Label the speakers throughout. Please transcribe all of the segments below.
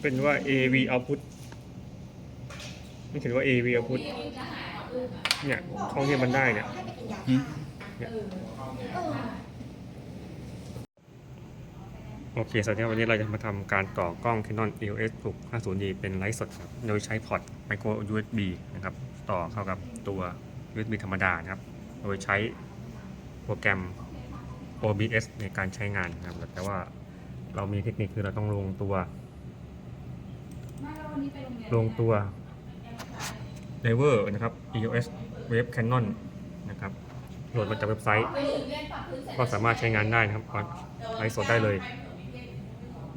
Speaker 1: เป็นว่า AV output ไม่เขียนว่า AV output เนี่ยช่องที่มันได้เนี่ย
Speaker 2: หึ
Speaker 1: โอเคสวัสดีครับวันนี้เราจะมาทำการก่อกล้อง Canon EOS 650D เป็นไลฟ์สดครับ โดยใช้พอร์ต micro USB นะครับ ต่อเข้ากับตัว USB ธรรมดานะครับ โดยใช้โปรแกรม OBS ในการใช้งานนะครับ แต่ว่าเรามีเทคนิคคือเราต้องลงตัว ลงตัว driver นะครับ EOS Wave Canon นะครับโหลดมาจากเว็บไซต์ ก็สามารถใช้งานได้นะครับไลฟ์สดได้เลย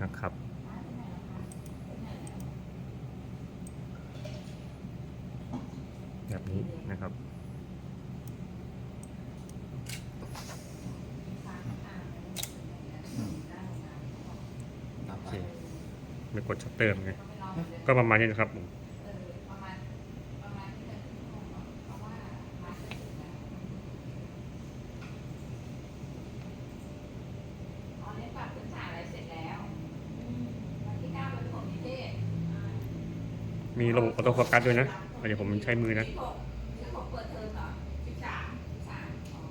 Speaker 1: นะครับแบบนี้นะครับ
Speaker 2: ดับ
Speaker 1: โอ
Speaker 2: ไป
Speaker 1: เคไม่กดชัตเตอร์ไง ก็ประมาณนี้นะครับผม
Speaker 3: ตอนนี้ปรับพื้นฐานอะไรเสร็จแล้ววันที่เก้าเป็นของนิเทศ
Speaker 1: มีระบบออโต้โฟกัสด้วยนะเดี๋ยวผมใช้มือนะ
Speaker 3: ที่หกที่หกเปิดเทอมเหรอสิบสามสามอ๋อ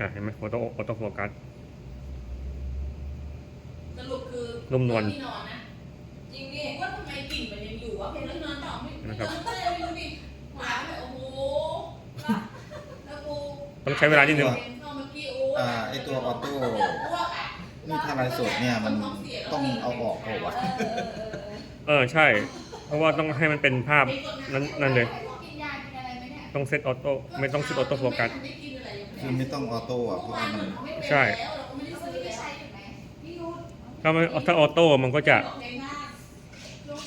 Speaker 1: อะเห็นไหมออโต้ออโต้โฟกัส
Speaker 4: สรุปคือ
Speaker 1: นุ่มนวล
Speaker 4: ที่นอนนะ แล้วกู
Speaker 1: ต้องใช้เวลานิดนึง
Speaker 4: เข้าเมื่อกี้โอ้
Speaker 2: อ่าไอตัวออโต้
Speaker 4: อ้วกอะ
Speaker 2: นี่ถ้าไลฟ์สดเนี่ยมันต้องเอาออกเปล่าวะ
Speaker 3: เออเออเออ
Speaker 1: เออใช่ เพราะว่าต้องให้มันเป็นภาพนั้นนั่นเลย
Speaker 3: ให้พวกกินยากินอะไรไหมเนี่ย
Speaker 1: ต้องเซตออโต้ไม่ต้องเซตออโต้โฟกัส
Speaker 4: ไม่กินอะไรอย่าง
Speaker 2: คือ
Speaker 4: เงี้ย
Speaker 2: ไม่ต้องออโต้อะเพราะว่ามัน
Speaker 1: ใช่
Speaker 4: แล้วเราก็ไม่ได้
Speaker 3: เขา
Speaker 4: ซื้อ
Speaker 3: ไม่ได้
Speaker 4: แล้ว
Speaker 3: ใช้อยู่ไหมพี่ยู
Speaker 1: ถ้าไม่ถ้าออโต้มันก็จะ
Speaker 4: บอก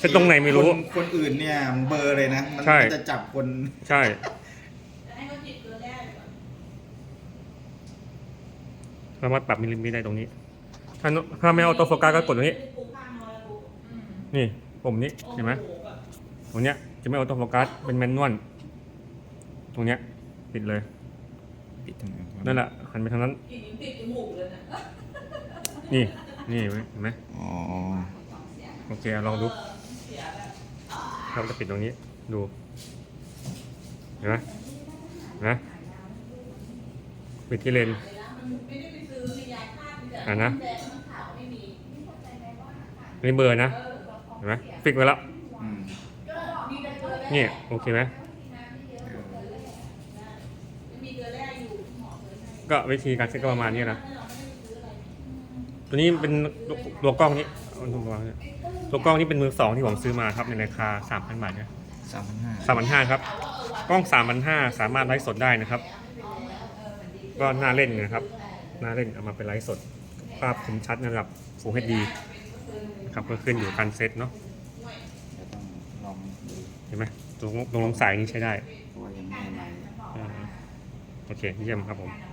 Speaker 4: เพลงหน้า
Speaker 1: เซตตรงไหนไม่รู้
Speaker 2: คนคนอื่นเนี่ยมันเบลอร์เลยนะ มัน
Speaker 1: ใช่
Speaker 2: มันจะจับคน
Speaker 1: ใช่
Speaker 4: ให้เขาจิบเกลือแร่ดีกว่า
Speaker 1: สามารถปรับมิลลิเมตรได้ตรงนี้ ถ้าถ้าไม่ออโต้โฟกัสก็กดตรงนี้
Speaker 4: ปูข้างนอนแล้วกู
Speaker 3: อืม
Speaker 1: นี่ปุ่มนี้เห็นไหม
Speaker 4: โอ้โแบบ
Speaker 1: ตรงเนี้ยจะไม่ออโต้โฟกัสเป็นแมนนวลตรงเนี้ยปิดเลย
Speaker 2: ปิดตรงนั้น
Speaker 1: นั่นแหละหันไปทางนั้น
Speaker 4: กลิ่นยังติดจมูกเลยนะ
Speaker 1: นี่นี่เห็นไหม
Speaker 2: อ๋อ
Speaker 1: โอเคลองดู
Speaker 4: เสียแบบ
Speaker 1: เราจะปิดตรงนี้ดู เห็นไหมเห็นไหมปิดที่เลน
Speaker 4: เลยนะมันไม่ได้ไปซื้อยาฆ่ามันแต่
Speaker 1: อะนะ
Speaker 4: แดงมันขาวไม่มี
Speaker 1: นี่เบอร์นะ
Speaker 4: เออ
Speaker 1: เห็นไหมฟิกไว้แล้ว
Speaker 2: อืม
Speaker 4: ก็มีแต่เกลือแร่
Speaker 1: นี่โอเคไหม
Speaker 4: ไม่มีเกลือแร่อยู่หมอเลยให้
Speaker 1: ก็วิธีการเซ็ตก็ประมาณนี้นะ
Speaker 4: เราไม่ได้ซื้ออะไร
Speaker 1: ตัวนี้เป็นตัวกล้องนี้ เอาตัวกล้องนี้ตัวกล้องนี้เป็นมือสองที่ผมซื้อมาครับในราคา3,000บาทนะ
Speaker 2: สามพันห้า
Speaker 1: สามพันห้าครับ กล้อง3,500สามารถไลฟ์สดได้นะครับ ก็น่าเล่นนะครับ น่าเล่นเอามาเป็นไลฟ์สด ภาพคมชัดในระดับ Full HD นะครับก็ขึ้นอยู่การเซตเนาะ
Speaker 2: เดี๋ยวต้องลองดู
Speaker 1: เห็นไหมตรงตรงลงสายนี้ใช้ได้
Speaker 2: เพราะว่ายังไม่อะไร
Speaker 1: อ่าโอเคเยี่ยมครับผม
Speaker 3: การ